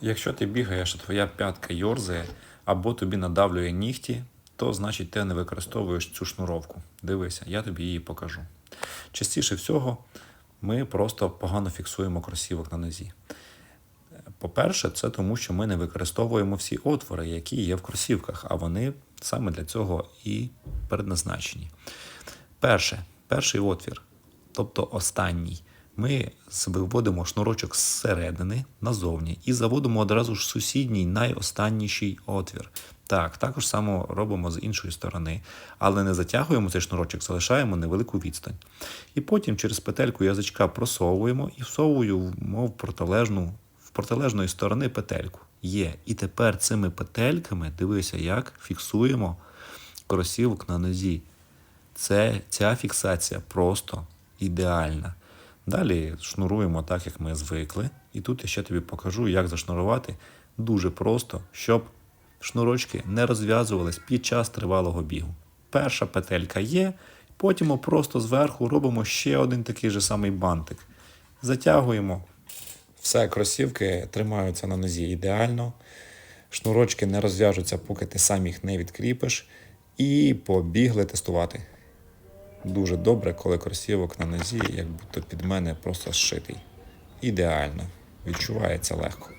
Якщо ти бігаєш, а твоя п'ятка йорзає або тобі надавлює нігті, то значить ти не використовуєш цю шнуровку. Дивися, я тобі її покажу. Частіше всього ми просто погано фіксуємо кросівок на нозі. По-перше, це тому, що ми не використовуємо всі отвори, які є в кросівках, а вони саме для цього і предназначені. Перше, перший отвір, тобто останній. Ми виводимо шнурочок зсередини назовні і заводимо одразу ж сусідній найостанніший отвір. Так, також само робимо з іншої сторони, але не затягуємо цей шнурочок, залишаємо невелику відстань. І потім через петельку язичка просовуємо і всовую, мов протилежну, в протилежної сторони петельку. Є. І тепер цими петельками, дивися, як фіксуємо кросівок на нозі. Це, ця фіксація просто ідеальна. Далі шнуруємо так, як ми звикли. І тут я ще тобі покажу, як зашнурувати дуже просто, щоб шнурочки не розв'язувались під час тривалого бігу. Перша петелька є, потім ми просто зверху робимо ще один такий же самий бантик. Затягуємо. Все, кросівки тримаються на нозі ідеально. Шнурочки не розв'яжуться, поки ти сам їх не відкріпиш. І побігли тестувати. Дуже добре, коли кросівок на нозі, як будто під мене просто зшитий. Ідеально. Відчувається легко.